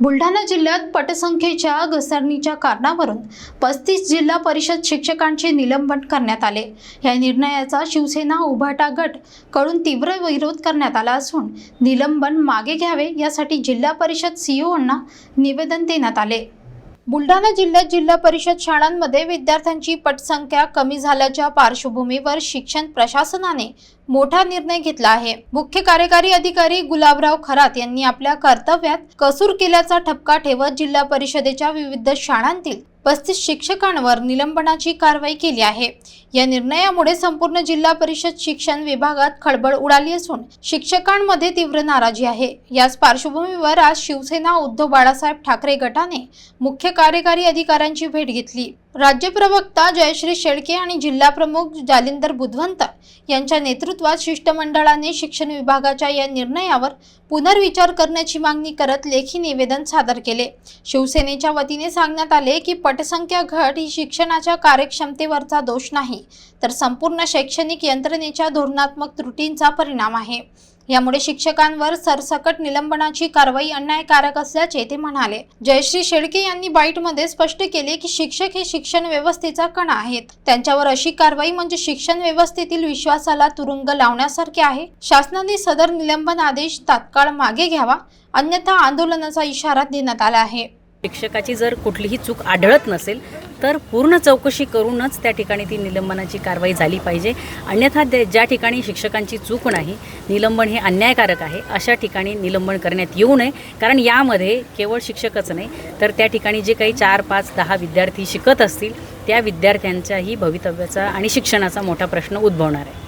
बुलढाणा जिल्ह्यात पटसंख्येच्या घसरणीच्या कारणावरून पस्तीस जिल्हा परिषद शिक्षकांचे निलंबन करण्यात आले. या निर्णयाचा शिवसेना उभाटा गटकडून तीव्र विरोध करण्यात आला असून निलंबन मागे घ्यावे यासाठी जिल्हा परिषद सीईओंना निवेदन देण्यात आले. बुलढाणा जिल्ह्यात जिल्हा परिषद शाळांमध्ये विद्यार्थ्यांची पटसंख्या कमी झाल्याच्या पार्श्वभूमीवर शिक्षण प्रशासनाने मोठा निर्णय घेतला आहे. मुख्य कार्यकारी अधिकारी गुलाबराव खरात यांनी आपल्या कर्तव्यात कसूर केल्याचा ठपका ठेवत जिल्हा परिषदेच्या विविध शाळांतील पस्तीस शिक्षकांवर निलंबनाची कारवाई केली आहे. या निर्णयामुळे संपूर्ण जिल्हा परिषद शिक्षण विभागात खळबळ उडाली असून शिक्षकांमध्ये तीव्र नाराजी आहे. याच पार्श्वभूमीवर आज शिवसेना उद्धव बाळासाहेब ठाकरे गटाने मुख्य कार्यकारी अधिकाऱ्यांची भेट घेतली. राज्य प्रवक्ता जयश्री शेळके आणि जिल्हा प्रमुख जालिंदर बुधवंत यांच्या नेतृत्वात शिष्टमंडळाने शिक्षण विभागाच्या या निर्णयावर पुनर्विचार करण्याची मागणी करत लेखी निवेदन सादर केले. शिवसेनेच्या वतीने सांगण्यात आले की पटसंख्या घट ही शिक्षणाच्या कार्यक्षमतेवरचा दोष नाही तर संपूर्ण शैक्षणिक यंत्रणेच्या धोरणात्मक त्रुटींचा परिणाम आहे. यामुळे शिक्षकांवर सरसकट निलंबनाची कारवाई अन्यायकारक असल्याचे ते म्हणाले. जयश्री शेळके यांनी बाईटमध्ये स्पष्ट केले की शिक्षक हे शिक्षण व्यवस्थेचा कणा आहेत. त्यांच्यावर अशी कारवाई म्हणजे शिक्षण व्यवस्थेतील विश्वासाला तुरुंग लावण्यासारखे आहे. शासनाने सदर निलंबन आदेश तात्काळ मागे घ्यावा अन्यथा आंदोलनाचा इशारा देण्यात आला आहे. शिक्षकाची जर कुठलीही चूक आढळत नसेल तर पूर्ण चौकशी करूनच त्या ठिकाणी ती निलंबनाची कारवाई झाली पाहिजे. अन्यथा ज्या ठिकाणी शिक्षकांची चूक नाही निलंबन हे अन्यायकारक आहे अशा ठिकाणी निलंबन करण्यात येऊ नये. कारण यामध्ये केवळ शिक्षकच नाही तर त्या ठिकाणी जे काही चार पाच दहा विद्यार्थी शिकत असतील त्या विद्यार्थ्यांच्याही भवितव्याचा आणि शिक्षणाचा मोठा प्रश्न उद्भवणार आहे.